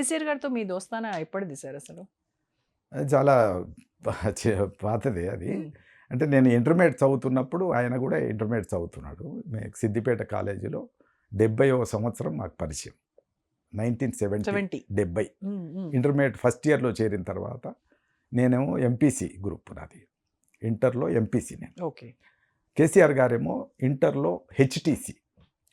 కేసీఆర్ గారితో మీ దోస్తానా ఎప్పటిది సార్ అసలు? చాలా పాతదే అది. అంటే నేను ఇంటర్మీడియట్ చదువుతున్నప్పుడు ఆయన కూడా ఇంటర్మీడియట్ చదువుతున్నాడు. సిద్దిపేట కాలేజీలో డెబ్బైవ సంవత్సరం మాకు పరిచయం. నైన్టీన్ సెవెంటీ డెబ్బై. ఇంటర్మీడియట్ ఫస్ట్ ఇయర్లో చేరిన తర్వాత నేనేమో ఎంపీసీ గ్రూప్ నాది. ఇంటర్లో ఎంపీసీ నేను. ఓకే. కేసీఆర్ గారేమో ఇంటర్లో HTC.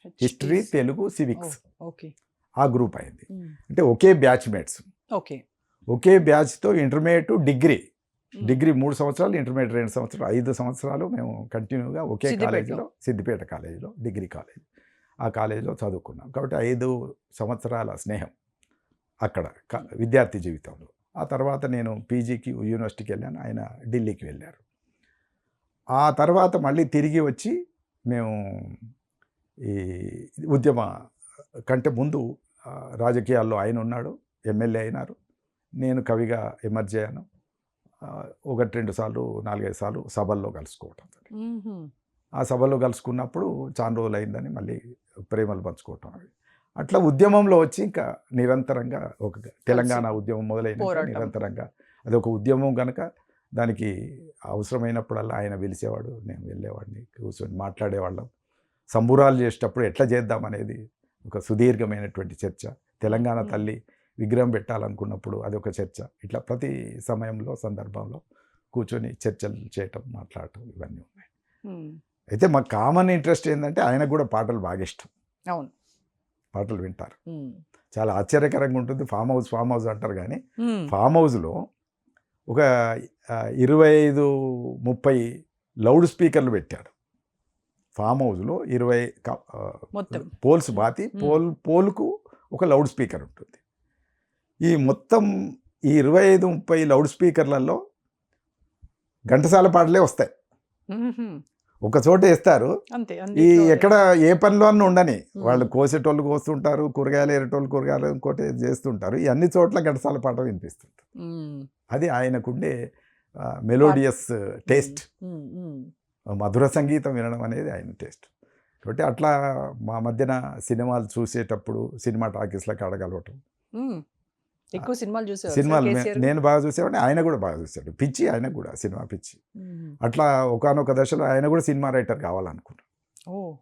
History Telugu civics. Okay. ఆ గ్రూప్ అయింది. అంటే ఒకే బ్యాచ్ మేట్స్. ఓకే. ఒకే బ్యాచ్తో ఇంటర్మీడియట్ డిగ్రీ. డిగ్రీ మూడు సంవత్సరాలు ఇంటర్మీడియట్ రెండు సంవత్సరాలు ఐదు సంవత్సరాలు మేము కంటిన్యూగా ఒకే. కాలేజీలో సిద్దిపేట కాలేజీలో డిగ్రీ కాలేజ్. ఆ కాలేజీలో చదువుకున్నాం. కాబట్టి ఐదు సంవత్సరాల స్నేహం అక్కడ విద్యార్థి జీవితంలో. ఆ తర్వాత నేను పీజీకి యూనివర్సిటీకి వెళ్ళాను. ఆయన ఢిల్లీకి వెళ్ళారు. ఆ తర్వాత మళ్ళీ తిరిగి వచ్చి మేము ఈ ఉద్యమ కంటే ముందు రాజకీయాల్లో ఆయన ఉన్నాడు ఎమ్మెల్యే అయినారు. నేను కవిగా ఎమర్జ్ అయ్యాను. ఒకటి రెండు సార్లు నాలుగైదు సార్లు సభల్లో కలుసుకోవటం ఆ సభలో కలుసుకున్నప్పుడు చాలా రోజులు అయిందని మళ్ళీ ప్రేమలు పంచుకోవటం అవి అట్లా ఉద్యమంలో వచ్చి ఇంకా నిరంతరంగా ఒక తెలంగాణ ఉద్యమం మొదలైన. నిరంతరంగా అది ఒక ఉద్యమం కనుక దానికి అవసరమైనప్పుడల్లా ఆయన పిలిచేవాడు నేను వెళ్ళేవాడిని కూర్చొని మాట్లాడేవాళ్ళం. సంబురాలు చేసేటప్పుడు ఎట్లా చేద్దాం అనేది ఒక సుదీర్ఘమైనటువంటి చర్చ. తెలంగాణ. తల్లి విగ్రహం పెట్టాలనుకున్నప్పుడు అది ఒక చర్చ. ఇట్లా ప్రతి సమయంలో సందర్భంలో కూర్చొని చర్చలు చేయటం మాట్లాడటం ఇవన్నీ ఉన్నాయి. అయితే మాకు కామన్ ఇంట్రెస్ట్ ఏంటంటే ఆయనకు కూడా పాటలు బాగా ఇష్టం. అవును. పాటలు వింటారు. చాలా ఆశ్చర్యకరంగా ఉంటుంది. ఫామ్ హౌస్ ఫామ్ హౌస్ అంటారు కానీ ఫామ్ హౌస్లో ఒక ఇరవై ఐదు ముప్పై లౌడ్ స్పీకర్లు పెట్టాడు. ఫామ్ హౌస్లో ఇరవై పోల్స్ బాతి. పోల్ పోల్కు ఒక లౌడ్ స్పీకర్ ఉంటుంది. ఈ మొత్తం ఈ ఇరవై ఐదు ముప్పై లౌడ్ స్పీకర్లలో ఘంటసాల పాటలే వస్తాయి. ఒక చోట వేస్తారు. ఈ. ఎక్కడ ఏ పనిలో అన్న ఉండని. వాళ్ళు కోసేటోళ్ళు కోస్తుంటారు కూరగాయలు ఏరేటోళ్ళు కూరగాయలు ఇంకోటి చేస్తుంటారు. ఈ అన్ని చోట్ల ఘంటసాల పాట వినిపిస్తుంది ఉమ్, అది ఆయనకుండే మెలోడియస్ టేస్ట్ మధుర సంగీతం వినడం అనేది ఆయన టేస్ట్. కాబట్టి అట్లా మా మధ్యన సినిమాలు చూసేటప్పుడు సినిమా టాకీస్లకు అడగలవటం. ఎక్కువ సినిమాలు చూసేవారు సినిమాలు నేను బాగా చూసేవాడిని ఆయన కూడా బాగా చూశాడు పిచ్చి ఆయన కూడా సినిమా పిచ్చి. అట్లా ఒకనొక దశలో ఆయన కూడా సినిమా రైటర్ కావాలనుకున్నాడు. ఓ.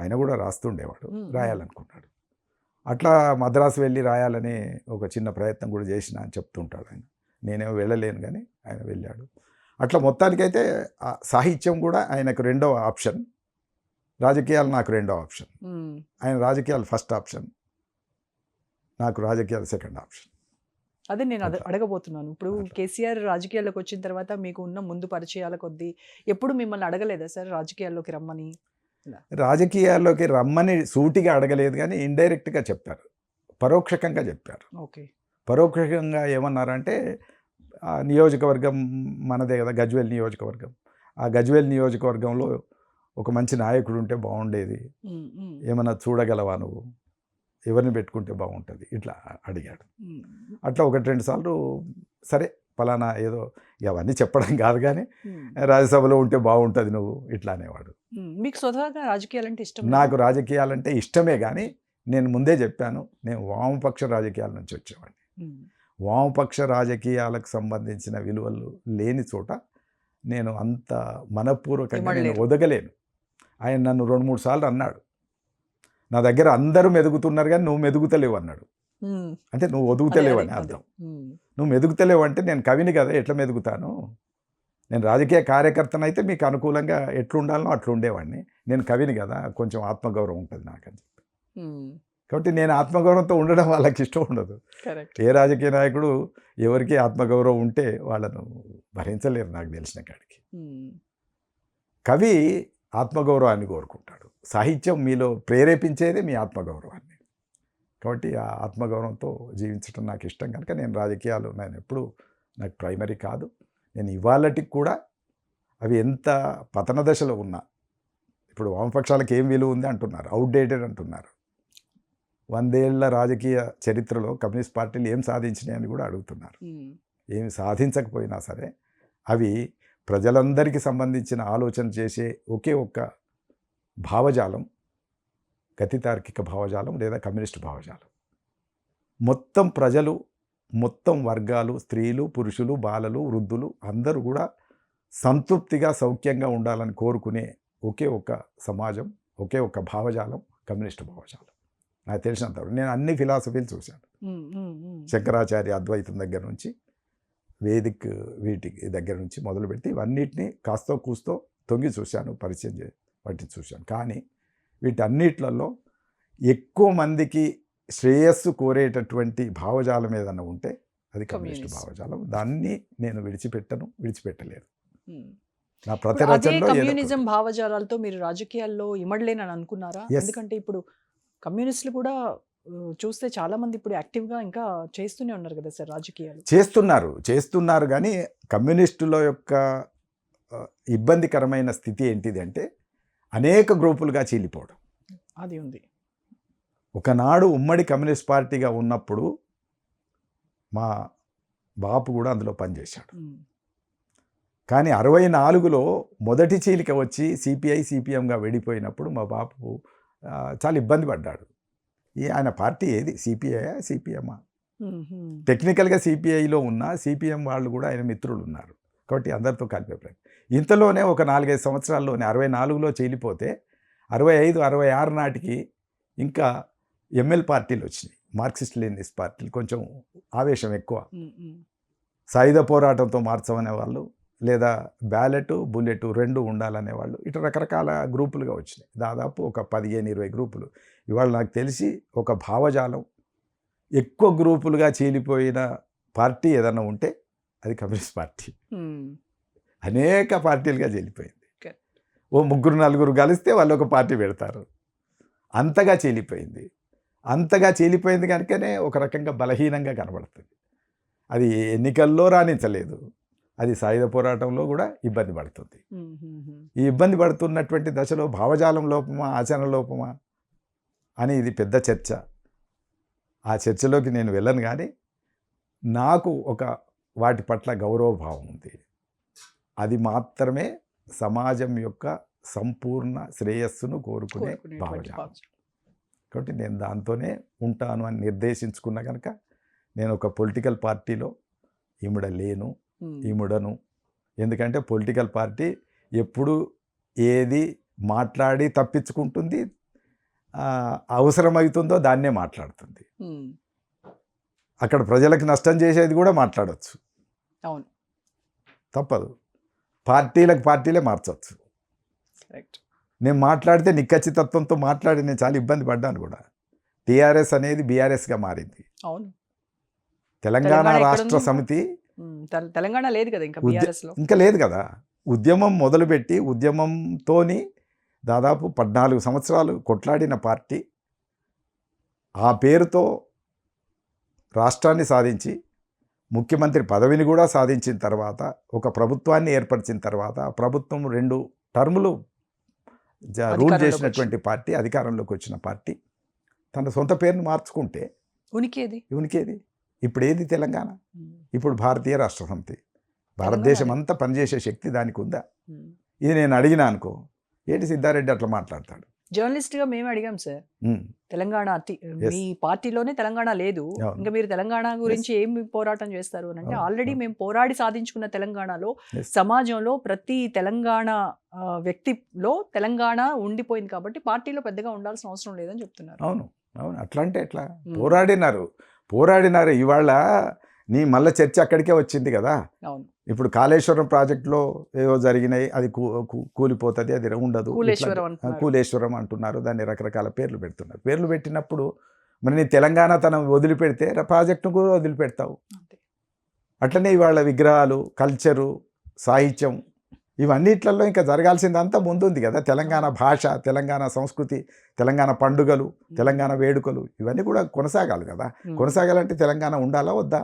ఆయన కూడా రాస్తుండేవాడు. రాయాలనుకున్నాడు. అట్లా మద్రాసు వెళ్ళి రాయాలని ఒక చిన్న ప్రయత్నం కూడా చేసిన అని చెప్తుంటాడు ఆయన. నేనేమో వెళ్ళలేను కానీ ఆయన వెళ్ళాడు. అట్లా మొత్తానికైతే సాహిత్యం కూడా ఆయనకు రెండవ ఆప్షన్. రాజకీయాలు నాకు రెండవ ఆప్షన్. ఆయన రాజకీయాలు ఫస్ట్ ఆప్షన్. నాకు రాజకీయాలు సెకండ్ ఆప్షన్. అదే నేను అదే. అడగబోతున్నాను. ఇప్పుడు. కేసీఆర్ రాజకీయాల్లోకి వచ్చిన తర్వాత మీకు ఉన్న ముందు పరిచయాల కొద్దీ ఎప్పుడు మిమ్మల్ని అడగలేదా సార్ రాజకీయాల్లోకి రమ్మని? రాజకీయాల్లోకి రమ్మని సూటిగా అడగలేదు కానీ ఇండైరెక్ట్గా చెప్పారు. పరోక్షకంగా చెప్పారు. ఓకే. పరోక్షంగా ఏమన్నారంటే నియోజకవర్గం మనదే కదా గజ్వేల్ నియోజకవర్గం. ఆ గజ్వేల్ నియోజకవర్గంలో ఒక మంచి నాయకుడు ఉంటే బాగుండేది. ఏమన్నా చూడగలవా నువ్వు? ఎవరిని పెట్టుకుంటే బాగుంటుంది? ఇట్లా అడిగాడు. అట్లా ఒకటి రెండు సార్లు సరే ఫలానా ఏదో అవన్నీ చెప్పడం కాదు కానీ రాజ్యసభలో ఉంటే బాగుంటుంది నువ్వు ఇట్లా అనేవాడు. మీకు స్వతహాగా రాజకీయాలంటే ఇష్టం నాకు రాజకీయాలంటే ఇష్టమే కానీ నేను ముందే చెప్పాను నేను వామపక్ష రాజకీయాల నుంచి వచ్చేవాడిని. వామపక్ష రాజకీయాలకు సంబంధించిన విలువలు లేని చోట నేను అంత మనపూర్వకంగా నేను. ఒదగలేను. ఆయన నన్ను రెండు మూడు సార్లు అన్నాడు. నా దగ్గర అందరూ మెదుగుతున్నారు కానీ నువ్వు మెదుగుతలేవు అన్నాడు. అంటే నువ్వు ఒదుగుతలేవు అని. అర్థం. నువ్వు మెదుగుతలేవు అంటే నేను కవిని కదా ఎట్లా మెదుగుతాను? నేను రాజకీయ కార్యకర్తనైతే మీకు అనుకూలంగా ఎట్లుండాలనో అట్లా ఉండేవాడిని నేను కవిని కదా కొంచెం ఆత్మగౌరవం ఉంటుంది నాకని చెప్పి. కాబట్టి నేను ఆత్మగౌరవంతో ఉండడం వాళ్ళకి ఇష్టం ఉండదు. ఏ రాజకీయ నాయకుడు ఎవరికి ఆత్మగౌరవం ఉంటే వాళ్ళను భరించలేరు నాకు తెలిసిన కాడికి. కవి ఆత్మగౌరవాన్ని కోరుకుంటాడు. సాహిత్యం మీలో ప్రేరేపించేదే మీ ఆత్మగౌరవాన్ని. కాబట్టి ఆ ఆత్మగౌరవంతో జీవించడం నాకు ఇష్టం కనుక నేను రాజకీయాలు నేను ఎప్పుడు నాకు ప్రైమరీ కాదు. నేను ఇవాళటికి కూడా అవి ఎంత పతన దశలో ఉన్నా ఇప్పుడు వామపక్షాలకు ఏం విలువ ఉంది అంటున్నారు అవుట్డేటెడ్ అంటున్నారు. వందేళ్ళ రాజకీయ చరిత్రలో కమ్యూనిస్ట్ పార్టీలు ఏం సాధించినాయి అని కూడా అడుగుతున్నారు. ఏమి సాధించకపోయినా సరే అవి ప్రజలందరికీ సంబంధించిన ఆలోచన చేసే ఒకే ఒక్క భావజాలం గతి తార్కిక భావజాలం లేదా కమ్యూనిస్ట్ భావజాలం. మొత్తం ప్రజలు మొత్తం వర్గాలు స్త్రీలు పురుషులు బాలలు వృద్ధులు అందరూ కూడా సంతృప్తిగా సౌఖ్యంగా ఉండాలని కోరుకునే ఒకే ఒక సమాజం ఒకే ఒక భావజాలం కమ్యూనిస్ట్ భావజాలం. నాకు తెలిసినంత నేను అన్ని ఫిలాసఫీలు చూశాను. శంకరాచార్య అద్వైతం దగ్గర నుంచి వేదిక్ వీటికి దగ్గర నుంచి మొదలు పెడితే ఇవన్నిటిని కాస్తో కూస్తో తొంగి చూశాను పరిచయం చే వాటిని చూశాను కానీ వీటన్నిట్లలో ఎక్కువ మందికి శ్రేయస్సు కోరేటటువంటి భావజాలం ఏదన్నా ఉంటే అది కమ్యూనిస్ట్. భావజాలం దాన్ని నేను విడిచిపెట్టను విడిచిపెట్టలేదు. నా ప్రతి రచనలో. కమ్యూనిజం భావజాలాలతో మీరు రాజకీయాల్లో ఇమడలేనని అనుకున్నారా. ఎందుకంటే ఇప్పుడు కమ్యూనిస్టులు కూడా చూస్తే చాలా మంది ఇప్పుడు యాక్టివ్గా ఇంకా చేస్తూనే ఉన్నారు కదా సార్ రాజకీయాలు. చేస్తున్నారు. చేస్తున్నారు కానీ కమ్యూనిస్టుల యొక్క ఇబ్బందికరమైన స్థితి ఏంటిది అంటే అనేక గ్రూపులుగా చీలిపోవడం. అది ఉంది. ఒకనాడు ఉమ్మడి కమ్యూనిస్ట్ పార్టీగా ఉన్నప్పుడు మా బాపు కూడా అందులో పనిచేశాడు. కానీ అరవై నాలుగులో మొదటి చీలిక వచ్చి సిపిఐ సిపిఎంగా విడిపోయినప్పుడు మా బాపు చాలా ఇబ్బంది పడ్డాడు. ఈ ఆయన పార్టీ ఏది? సిపిఐ సిపిఎమ్మా ఉమ్. టెక్నికల్గా సిపిఐలో ఉన్న సిపిఎం వాళ్ళు కూడా ఆయన మిత్రులు ఉన్నారు కాబట్టి అందరితో కలిపే ఇంతలోనే ఒక నాలుగైదు సంవత్సరాల్లోనే అరవై నాలుగులో చీలిపోతే అరవై ఐదు అరవై ఆరు నాటికి ఇంకా ఎంఎల్ పార్టీలు వచ్చినాయి. మార్క్సిస్ట్ లెనిస్ట్ పార్టీలు కొంచెం ఆవేశం ఎక్కువ. సాయుధ పోరాటంతో మార్చమనే వాళ్ళు లేదా బ్యాలెట్ బుల్లెట్ రెండు ఉండాలనే వాళ్ళు ఇటు రకరకాల గ్రూపులుగా వచ్చినాయి. దాదాపు ఒక పదిహేను ఇరవై గ్రూపులు. ఇవాళ నాకు తెలిసి ఒక భావజాలం. ఎక్కువ గ్రూపులుగా చీలిపోయిన పార్టీ ఏదన్నా ఉంటే అది కమ్యూనిస్ట్ పార్టీ. అనేక పార్టీలుగా చీలిపోయింది. ఓ ముగ్గురు నలుగురు కలిస్తే వాళ్ళు ఒక పార్టీ పెడతారు. అంతగా చీలిపోయింది. అంతగా చీలిపోయింది కనుకనే ఒక రకంగా బలహీనంగా కనబడుతుంది. అది ఎన్నికల్లో రాణించలేదు. అది సాయుధ పోరాటంలో కూడా ఇబ్బంది పడుతుంది. ఈ ఇబ్బంది పడుతున్నటువంటి దశలో భావజాలం లోపమా ఆచరణ లోపమా అని ఇది పెద్ద చర్చ. ఆ చర్చలోకి నేను వెళ్ళను కానీ నాకు ఒక వాటి పట్ల గౌరవభావం ఉంది. అది మాత్రమే సమాజం యొక్క సంపూర్ణ శ్రేయస్సును కోరుకునే భావజాలం. కాబట్టి నేను దాంతోనే ఉంటాను అని నిర్దేశించుకున్న కనుక నేను ఒక పొలిటికల్ పార్టీలో ఈముడ లేను. ఉమ్. ఈముడను ఎందుకంటే పొలిటికల్ పార్టీ ఎప్పుడు ఏది మాట్లాడి తప్పించుకుంటుంది అవసరమవుతుందో దాన్నే మాట్లాడుతుంది. అక్కడ ప్రజలకు నష్టం చేసేది కూడా మాట్లాడవచ్చు అవును. తప్పదు. పార్టీలకు పార్టీలే మార్చవచ్చు నేను మాట్లాడితే నిక్కచ్చితత్వంతో మాట్లాడి నేను చాలా ఇబ్బంది పడ్డాను కూడా. టీఆర్ఎస్ అనేది బీఆర్ఎస్గా మారింది. అవును. తెలంగాణ రాష్ట్ర? సమితి తెలంగాణ లేదు కదా ఇంకా ఉద్య- బీఆర్ఎస్లో ఇంకా లేదు కదా. ఉద్యమం మొదలుపెట్టి ఉద్యమంతోని దాదాపు పద్నాలుగు సంవత్సరాలు కొట్లాడిన పార్టీ ఆ పేరుతో రాష్ట్రాన్ని సాధించి ముఖ్యమంత్రి పదవిని కూడా సాధించిన తర్వాత ఒక ప్రభుత్వాన్ని ఏర్పరిచిన తర్వాత ప్రభుత్వం రెండు టర్ములు రూల్ చేసినటువంటి పార్టీ అధికారంలోకి వచ్చిన పార్టీ. తన సొంత పేరును మార్చుకుంటే ఉనికి ఏది ఇవనికేది ఇప్పుడు ఏది తెలంగాణ. ఇప్పుడు భారతీయ రాష్ట్ర సమితి. భారతదేశం అంతా పనిచేసే శక్తి దానికి ఉందా. ఇది నేను అడిగినా అనుకో ఏంటి సిద్ధారెడ్డి అట్లా మాట్లాడతాడు? జర్నలిస్ట్గా మేము అడిగాం సార్. తెలంగాణ అతి-. మీ పార్టీలోనే తెలంగాణ లేదు. ఇంకా మీరు తెలంగాణ గురించి ఏం పోరాటం చేస్తారు అని అంటే ఆల్రెడీ. మేము పోరాడి సాధించుకున్న తెలంగాణలో. సమాజంలో ప్రతి తెలంగాణ వ్యక్తిలో తెలంగాణ ఉండిపోయింది కాబట్టి పార్టీలో పెద్దగా ఉండాల్సిన అవసరం లేదని చెప్తున్నారు. అవును. అవును. అట్లా అంటే ఎట్లా. పోరాడినారు. పోరాడినారు ఇవాళ నీ మళ్ళీ చర్చ అక్కడికే వచ్చింది కదా. ఇప్పుడు కాళేశ్వరం ప్రాజెక్టులో ఏవో జరిగినాయి అది కూలిపోతుంది అది ఉండదు. కూలేశ్వరం అంటున్నారు. దాన్ని రకరకాల పేర్లు పెడుతున్నారు. పేర్లు పెట్టినప్పుడు మరి నీ తెలంగాణ తనం వదిలిపెడితే ప్రాజెక్టును కూడా వదిలిపెడతావు. అట్లనే ఇవాళ విగ్రహాలు కల్చరు సాహిత్యం ఇవన్నిట్లలో ఇంకా జరగాల్సిందంతా ముందుంది కదా. తెలంగాణ భాష తెలంగాణ సంస్కృతి తెలంగాణ పండుగలు తెలంగాణ వేడుకలు ఇవన్నీ కూడా కొనసాగాలి కదా. కొనసాగాలంటే తెలంగాణ ఉండాలా వద్దా?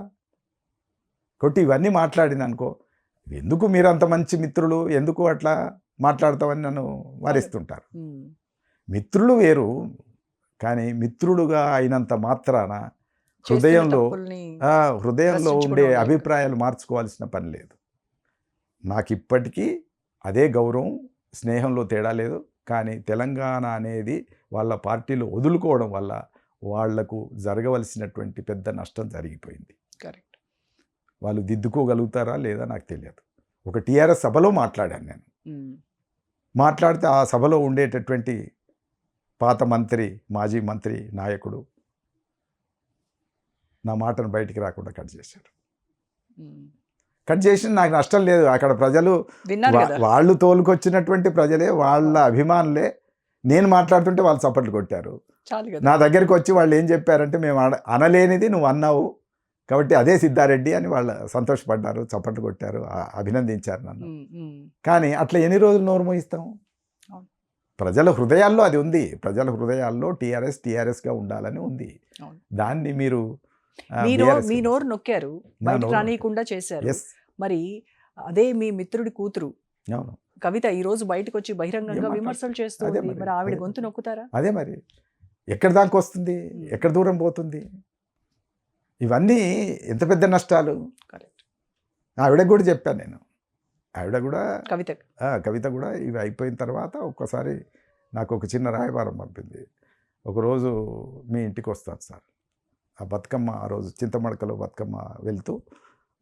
కొట్టి ఇవన్నీ మాట్లాడిన అనుకో ఎందుకు మీరు అంత మంచి మిత్రులు? ఎందుకు అట్లా మాట్లాడతామని నన్ను వారిస్తుంటారు. మిత్రులు వేరు కానీ మిత్రుడుగా అయినంత మాత్రాన హృదయంలో హృదయంలో ఉండే. అభిప్రాయాలు మార్చుకోవాల్సిన పని లేదు. నాకు ఇప్పటికీ అదే గౌరవం స్నేహంలో తేడా లేదు. కానీ తెలంగాణ అనేది వాళ్ళ పార్టీలో వదులుకోవడం వల్ల వాళ్ళకు జరగవలసినటువంటి పెద్ద నష్టం జరిగిపోయింది. కరెక్ట్. వాళ్ళు దిద్దుకోగలుగుతారా లేదా నాకు తెలియదు. ఒక టీఆర్ఎస్ సభలో మాట్లాడాను నేను. మాట్లాడితే ఆ సభలో ఉండేటటువంటి పాత మంత్రి మాజీ మంత్రి నాయకుడు నా మాటను బయటికి రాకుండా కట్ చేశారు. కట్ చేసి నాకు నష్టం లేదు. అక్కడ ప్రజలు వాళ్ళు తోలుకొచ్చినటువంటి ప్రజలే వాళ్ళ అభిమానులే. నేను మాట్లాడుతుంటే వాళ్ళు చప్పట్లు కొట్టారు. నా దగ్గరికి వచ్చి వాళ్ళు ఏం చెప్పారంటే మేము అన- అనలేనిది నువ్వు అన్నావు. కాబట్టి అదే సిద్ధారెడ్డి అని వాళ్ళు సంతోషపడ్డారు చప్పట్లు కొట్టారు అభినందించారు నన్ను. కానీ అట్లా ఎన్ని రోజులు నోరు మోయిస్తాం. ప్రజల హృదయాల్లో అది ఉంది. ప్రజల హృదయాల్లో టీఆర్ఎస్ టీఆర్ఎస్గా ఉండాలని ఉంది. దాన్ని మీరు ఆ, మీ నోరు BRS మీ నోరు నొక్కారు. నోరు రానియకుండా చేశారు. మరి అదే మీ మిత్రుడి కూతురు. అవును. కవిత ఈ రోజు బయటకు వచ్చి బహిరంగంగా విమర్శలు చేస్తూ అదే ఉంది. మరి, మరి ఆవిడ గొంతు మరి. నొక్కుతారా? అదే మరి. ఎక్కడి దాకా వస్తుంది? Hmm. ఎక్కడ దూరం పోతుంది? ఇవన్నీ ఎంత పెద్ద నష్టాలు? ఆవిడకు కూడా చెప్పాను నేను. ఆవిడ కూడా కవిత ఆ, కవిత కూడా ఇవి అయిపోయిన తర్వాత ఒక్కసారి నాకు ఒక చిన్న రాయబారం పంపింది. ఒకరోజు మీ ఇంటికి వస్తాను సార్. ఆ బతుకమ్మ ఆ రోజు చింతమడకలో బతుకమ్మ వెళ్తూ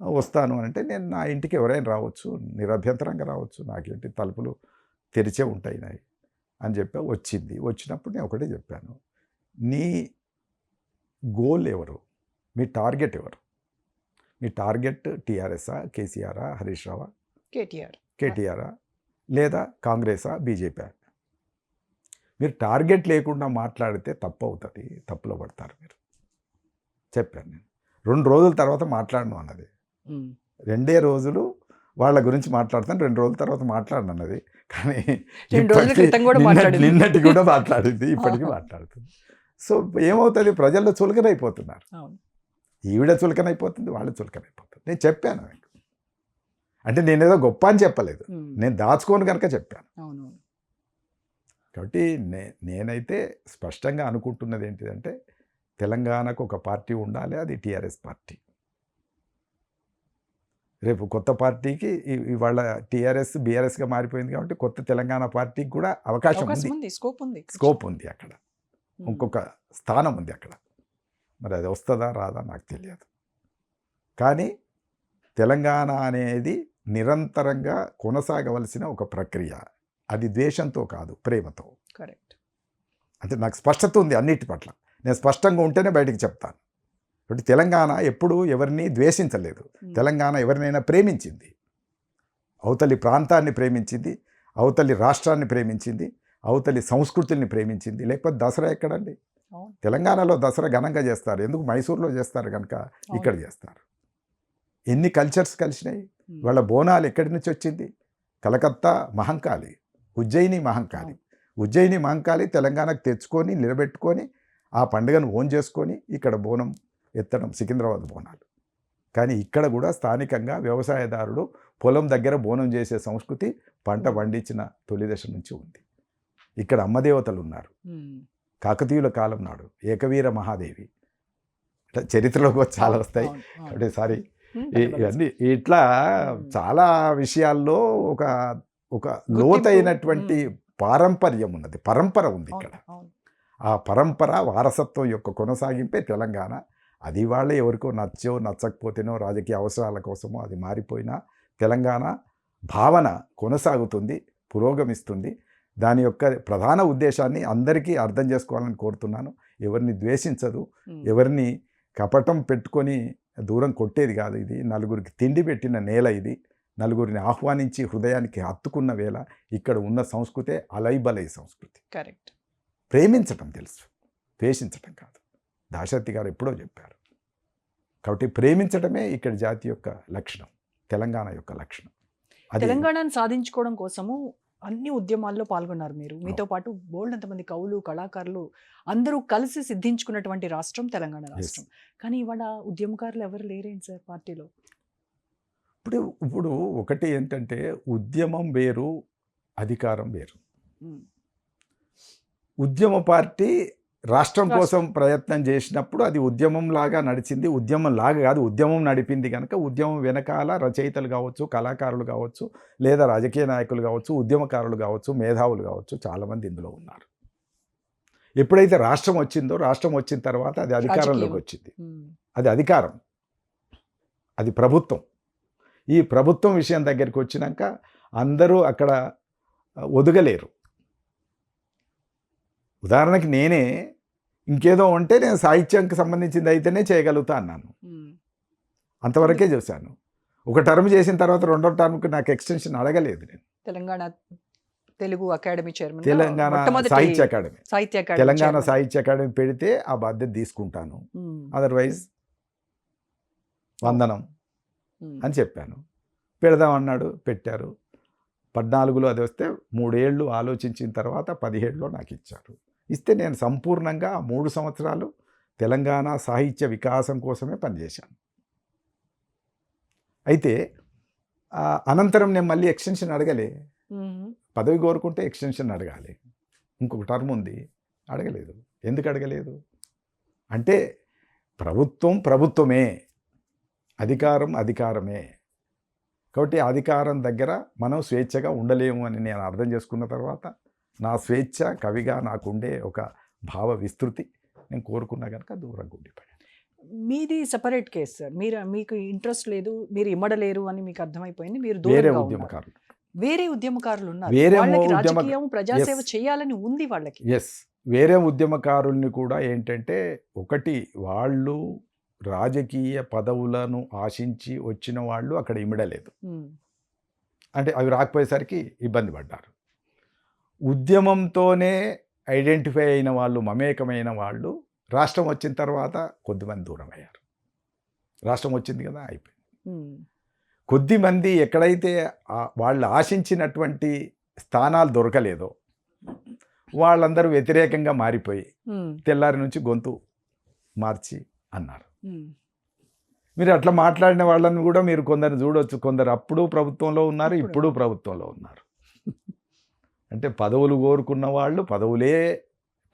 వస్తాను అని అంటే నేను నా ఇంటికి ఎవరైనా రావచ్చు నిరభ్యంతరంగా రావచ్చు నాకేంటి తలుపులు తెరిచే ఉంటాయి నాయి అని చెప్పి వచ్చింది. వచ్చినప్పుడు నేను ఒకటే చెప్పాను నీ గోల్ ఎవరు? మీ టార్గెట్ ఎవరు? మీ టార్గెట్ టీఆర్ఎస్ఆ కేసీఆరా హరీష్ రావా? కేటీఆర్. కేటీఆరా లేదా కాంగ్రెసా బీజేపీ మీరు టార్గెట్ లేకుండా మాట్లాడితే తప్పు అవుతుంది తప్పులో పడతారు మీరు. చెప్పాను నేను. రెండు రోజుల తర్వాత మాట్లాడను అన్నది. రెండే రోజులు వాళ్ళ గురించి మాట్లాడతాను రెండు రోజుల తర్వాత మాట్లాడను అన్నది. కానీ నిన్నటి- కూడా మాట్లాడింది ఇప్పటికీ. మాట్లాడుతుంది. సో ఏమవుతుంది? ప్రజల్లో చులకనైపోతున్నారు. ఈవిడ చులకనైపోతుంది వాళ్ళు చులకనైపోతుంది నేను చెప్పాను. అంటే నేనేదో గొప్ప అని చెప్పలేదు. నేను దాచుకోను కనుక చెప్పాను. కాబట్టి నే నేనైతే స్పష్టంగా అనుకుంటున్నది ఏంటిదంటే తెలంగాణకు ఒక పార్టీ ఉండాలి అది టీఆర్ఎస్ పార్టీ. రేపు కొత్త పార్టీకి ఇవాళ టీఆర్ఎస్ బీఆర్ఎస్గా మారిపోయింది కాబట్టి కొత్త తెలంగాణ పార్టీకి కూడా అవకాశం ఉంది. స్కోప్ ఉంది. స్కోప్ ఉంది అక్కడ. ఇంకొక స్థానం ఉంది అక్కడ. మరి అది వస్తుందా రాదా నాకు తెలియదు. కానీ తెలంగాణ అనేది నిరంతరంగా కొనసాగవలసిన ఒక ప్రక్రియ. అది ద్వేషంతో కాదు ప్రేమతో. కరెక్ట్. అంటే నాకు స్పష్టత ఉంది అన్నిటి పట్ల. నేను స్పష్టంగా ఉంటేనే బయటికి చెప్తాను. కాబట్టి తెలంగాణ ఎప్పుడూ ఎవరిని ద్వేషించలేదు. తెలంగాణ ఎవరినైనా ప్రేమించింది. అవతలి ప్రాంతాన్ని ప్రేమించింది. అవతలి రాష్ట్రాన్ని ప్రేమించింది. అవతలి సంస్కృతుల్ని ప్రేమించింది. లేకపోతే దసరా ఎక్కడండి. తెలంగాణలో దసరా ఘనంగా చేస్తారు. ఎందుకు మైసూర్లో చేస్తారు కనుక? ఇక్కడ చేస్తారు. ఎన్ని కల్చర్స్ కలిసినాయి. వాళ్ళ బోనాలు ఎక్కడి నుంచి వచ్చింది? కలకత్తా మహంకాళి ఉజ్జయిని మహంకాళి. ఉజ్జయిని మహంకాళి తెలంగాణకు తెచ్చుకొని నిలబెట్టుకొని ఆ పండుగను ఓన్ చేసుకొని ఇక్కడ బోనం ఎత్తడం సికింద్రాబాద్ బోనాలు కానీ ఇక్కడ కూడా స్థానికంగా వ్యవసాయదారుడు పొలం దగ్గర బోనం చేసే సంస్కృతి పంట పండించిన తొలి దశ నుంచి ఉంది ఇక్కడ అమ్మదేవతలు ఉన్నారు. కాకతీయుల కాలం నాడు ఏకవీర మహాదేవి ఇట్లా చరిత్రలోకి వచ్చి చాలా వస్తాయి. కాబట్టి సారీ. ఇవన్నీ ఇట్లా. చాలా విషయాల్లో ఒక ఒక లోతైనటువంటి పారంపర్యం ఉన్నది పరంపర ఉంది ఇక్కడ. ఆ పరంపర వారసత్వం యొక్క కొనసాగింపే తెలంగాణ. అది వాళ్ళే ఎవరికో నచ్చో నచ్చకపోతేనో రాజకీయ అవసరాల కోసమో అది మారిపోయినా తెలంగాణ భావన కొనసాగుతుంది పురోగమిస్తుంది. దాని యొక్క ప్రధాన ఉద్దేశాన్ని అందరికీ అర్థం చేసుకోవాలని కోరుతున్నాను. ఎవరిని ద్వేషించదు. ఎవరిని కపటం పెట్టుకొని దూరం కొట్టేది కాదు ఇది. నలుగురికి తిండి పెట్టిన నేల ఇది. నలుగురిని ఆహ్వానించి హృదయానికి హత్తుకున్న వేళ ఇక్కడ ఉన్న సంస్కృతే అలైబలై సంస్కృతి. కరెక్ట్. ప్రేమించటం తెలుసు ద్వేషించటం కాదు. దాశరథి గారు ఎప్పుడో చెప్పారు. కాబట్టి ప్రేమించటమే ఇక్కడ జాతి యొక్క లక్షణం తెలంగాణ యొక్క లక్షణం. తెలంగాణను సాధించుకోవడం కోసము అన్ని ఉద్యమాల్లో పాల్గొన్నారు మీరు. మీతో పాటు బోల్డ్ అంతమంది కవులు కళాకారులు అందరూ కలిసి సిద్ధించుకున్నటువంటి రాష్ట్రం తెలంగాణ రాష్ట్రం. కానీ ఇవాళ ఉద్యమకారులు ఎవరు లేరేంటి సార్ పార్టీలో? ఇప్పుడు ఇప్పుడు ఒకటి ఏంటంటే ఉద్యమం వేరు అధికారం వేరు. ఉద్యమ పార్టీ రాష్ట్రం. కోసం ప్రయత్నం చేసినప్పుడు అది ఉద్యమం లాగా నడిచింది. ఉద్యమం లాగా కాదు ఉద్యమం నడిపింది కనుక ఉద్యమం వెనకాల రచయితలు కావచ్చు కళాకారులు కావచ్చు లేదా రాజకీయ నాయకులు కావచ్చు ఉద్యమకారులు కావచ్చు మేధావులు కావచ్చు చాలామంది ఇందులో ఉన్నారు. ఎప్పుడైతే రాష్ట్రం వచ్చిందో రాష్ట్రం వచ్చిన తర్వాత అది అధికారంలోకి. వచ్చింది. అది అధికారం. అది ప్రభుత్వం. ఈ ప్రభుత్వం విషయం దగ్గరికి వచ్చినాక అందరూ అక్కడ ఒదగలేరు. ఉదాహరణకి నేనే ఇంకేదో ఉంటే నేను సాహిత్యానికి సంబంధించింది అయితేనే చేయగలుగుతా అన్నాను. అంతవరకే చూశాను. ఒక టర్మ్ చేసిన తర్వాత రెండో టర్మ్కి నాకు ఎక్స్టెన్షన్ అడగలేదు నేను. Telangana Telugu academy chairman Telangana Sahitya academy. Sahitya academy Telangana. Sahitya academy పెడితే ఆ బాధ్యత తీసుకుంటాను. అదర్వైజ్ వందనం అని చెప్పాను. పెడదామన్నాడు పెట్టారు. పద్నాలుగులో అది వస్తే మూడేళ్ళు ఆలోచించిన తర్వాత పదిహేడులో నాకు ఇచ్చారు. ఇస్తే నేను సంపూర్ణంగా మూడు సంవత్సరాలు తెలంగాణ సాహిత్య వికాసం కోసమే పనిచేశాను. అయితే అనంతరం నేను మళ్ళీ ఎక్స్టెన్షన్ అడగలే. పదవి కోరుకుంటే ఎక్స్టెన్షన్ అడగాలి. ఇంకొక టర్మ్ ఉంది. అడగలేదు. ఎందుకు అడగలేదు? అంటే ప్రభుత్వం ప్రభుత్వమే. అధికారం అధికారమే. కాబట్టి అధికారం దగ్గర మనం స్వేచ్ఛగా ఉండలేము అని నేను అర్థం చేసుకున్న తర్వాత నా స్వేచ్ఛ కవిగా నాకుండే ఒక భావ విస్తృతి నేను కోరుకున్నా కనుక దూరంగా ఉండిపోయాను మీది సెపరేట్ కేసు సార్ మీరు మీకు ఇంట్రెస్ట్ లేదు మీరు ఇమ్మడలేరు అని మీకు అర్థమైపోయింది మీరు వేరే. ఉద్యమకారులు. వేరే ఉద్యమకారులు ఉన్నారు వేరే వాళ్ళకి ఉద్యమ- రాజకీయం ప్రజాసేవ. చేయాలని ఉంది వాళ్ళకి. ఎస్ వేరే ఉద్యమకారుల్ని కూడా ఏంటంటే ఒకటి వాళ్ళు రాజకీయ పదవులను ఆశించి వచ్చిన వాళ్ళు అక్కడ ఇమిడలేదు అంటే అవి రాకపోయేసరికి ఇబ్బంది పడ్డారు. ఉద్యమంతోనే ఐడెంటిఫై అయిన వాళ్ళు మమేకమైన వాళ్ళు రాష్ట్రం వచ్చిన తర్వాత కొద్దిమంది దూరం అయ్యారు. రాష్ట్రం వచ్చింది కదా అయిపోయింది. కొద్దిమంది ఎక్కడైతే వాళ్ళు ఆశించినటువంటి స్థానాలు దొరకలేదో వాళ్ళందరూ వ్యతిరేకంగా మారిపోయి తెల్లారి నుంచి గొంతు మార్చి అన్నారు. మీరు అట్లా మాట్లాడిన వాళ్ళని కూడా మీరు కొందరు చూడొచ్చు. కొందరు అప్పుడు ప్రభుత్వంలో ఉన్నారు. ఇప్పుడు ప్రభుత్వంలో ఉన్నారు. అంటే పదవులు కోరుకున్న వాళ్ళు పదవులే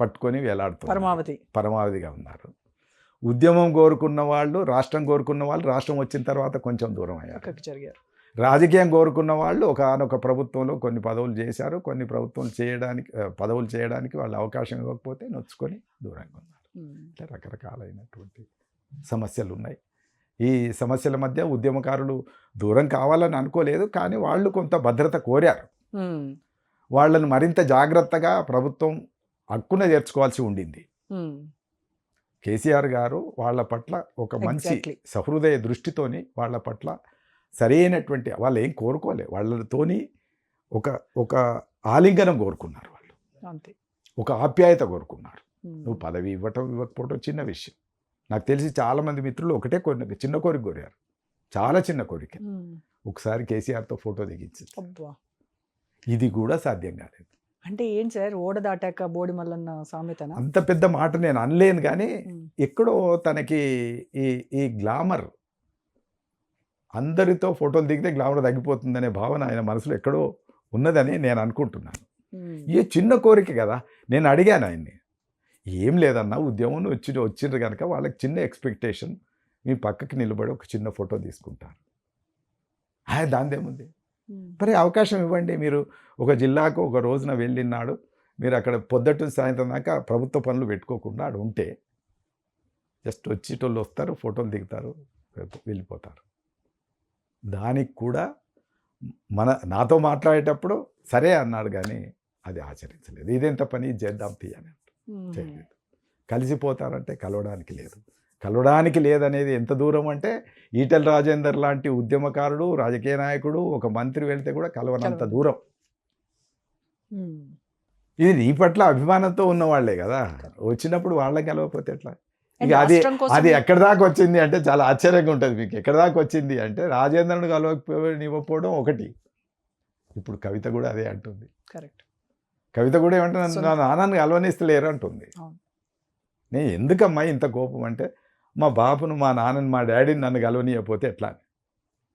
పట్టుకొని వేలాడుతున్నారు. పరమావధి. పరమావధిగా ఉన్నారు. ఉద్యమం కోరుకున్న వాళ్ళు రాష్ట్రం కోరుకున్న వాళ్ళు రాష్ట్రం వచ్చిన తర్వాత కొంచెం దూరం అయ్యారు. జరిగారు. రాజకీయం కోరుకున్న వాళ్ళు ఒకనొక ప్రభుత్వంలో కొన్ని పదవులు చేశారు. కొన్ని ప్రభుత్వం చేయడానికి పదవులు చేయడానికి వాళ్ళు అవకాశం ఇవ్వకపోతే నొచ్చుకొని దూరంగా ఉన్నారు. ఇట్లా రకరకాలైనటువంటి సమస్యలు ఉన్నాయి ఈ సమస్యల మధ్య ఉద్యమకారులు దూరం కావాలని అనుకోలేదు కానీ వాళ్ళు కొంత భద్రత కోరారు. వాళ్ళను మరింత జాగ్రత్తగా ప్రభుత్వం హక్కున చేర్చుకోవాల్సి ఉండింది. కేసీఆర్ గారు వాళ్ళ పట్ల ఒక మంచి. సహృదయ దృష్టితోని వాళ్ళ పట్ల సరైనటువంటి వాళ్ళు ఏం కోరుకోలే. వాళ్ళతోని ఒక ఒక ఆలింగనం కోరుకున్నారు వాళ్ళు. అంతే. ఒక ఆప్యాయత కోరుకున్నారు. నువ్వు పదవి ఇవ్వటం ఇవ్వకపోవటం చిన్న విషయం. నాకు తెలిసి చాలామంది మిత్రులు ఒకటే కోరిక చిన్న కోరిక కోరారు. చాలా చిన్న కోరిక. ఒకసారి కేసీఆర్తో ఫోటో దిగించింది. ఇది కూడా సాధ్యం కాలేదు. అంటే ఏం సార్? ఓడ దాటాక బోడి మల్లన్న సామెతనా? అంత పెద్ద మాట నేను అనలేను కానీ ఎక్కడో తనకి ఈ ఈ గ్లామర్ అందరితో ఫోటోలు దిగితే గ్లామర్ తగ్గిపోతుందనే భావన ఆయన మనసులో ఎక్కడో ఉన్నదని నేను అనుకుంటున్నాను. ఏ చిన్న కోరిక కదా? నేను అడిగాను ఆయన్ని. ఏం లేదన్నా ఉద్యమం వచ్చి వచ్చిండ్రు కనుక వాళ్ళకి చిన్న ఎక్స్పెక్టేషన్ మీ పక్కకి నిలబడి ఒక చిన్న ఫోటో తీసుకుంటారు దాందేముంది? ఉమ్, మరి అవకాశం ఇవ్వండి. మీరు ఒక జిల్లాకు ఒక రోజున వెళ్ళినాడు మీరు అక్కడ పొద్దుట సాయంత్రం దాకా ప్రభుత్వ పనులు పెట్టుకోకుండా ఆడ ఉంటే జస్ట్ వచ్చేటోళ్ళు వస్తారు ఫోటోలు దిగుతారు వెళ్ళిపోతారు. దానికి కూడా మన నాతో మాట్లాడేటప్పుడు సరే అన్నాడు కానీ అది ఆచరించలేదు. ఇదెంత పని? చేద్దాం తీయని చేయలేదు. కలిసిపోతారంటే కలవడానికి లేదు. కలవడానికి లేదనేది ఎంత దూరం అంటే ఈటెల రాజేందర్ లాంటి ఉద్యమకారుడు రాజకీయ నాయకుడు ఒక మంత్రి వెళ్తే కూడా కలవనంత కలవను. దూరం. ఇది నీ పట్ల అభిమానంతో ఉన్న వాళ్ళే కదా వచ్చినప్పుడు వాళ్ళకి కలవకపోతే ఎట్లా? ఇక అది అది ఎక్కడి దాకా వచ్చింది అంటే చాలా ఆశ్చర్యంగా ఉంటుంది మీకు. ఎక్కడి దాకా వచ్చింది అంటే రాజేంద్రను కలవకపోవడం ఒకటి. ఇప్పుడు కవిత కూడా అదే అంటుంది. కరెక్ట్. కవిత కూడా ఏమంటే నా నాన్నని కలవనిస్తలేరు అంటుంది. నేను ఎందుకమ్మా ఇంత కోపం అంటే మా బాపును మా నాన్నని మా డాడీని నన్ను కలవనీయకపోతే ఎట్లా అని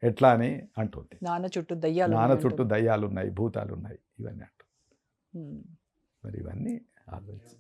ఎట్లా అని అంటుంది నాన్న చుట్టూ దయ్యాలు నాన్న చుట్టూ. దయ్యాలు ఉన్నాయి భూతాలు ఉన్నాయి ఇవన్నీ అంటుంది. మరి ఇవన్నీ ఆలోచించి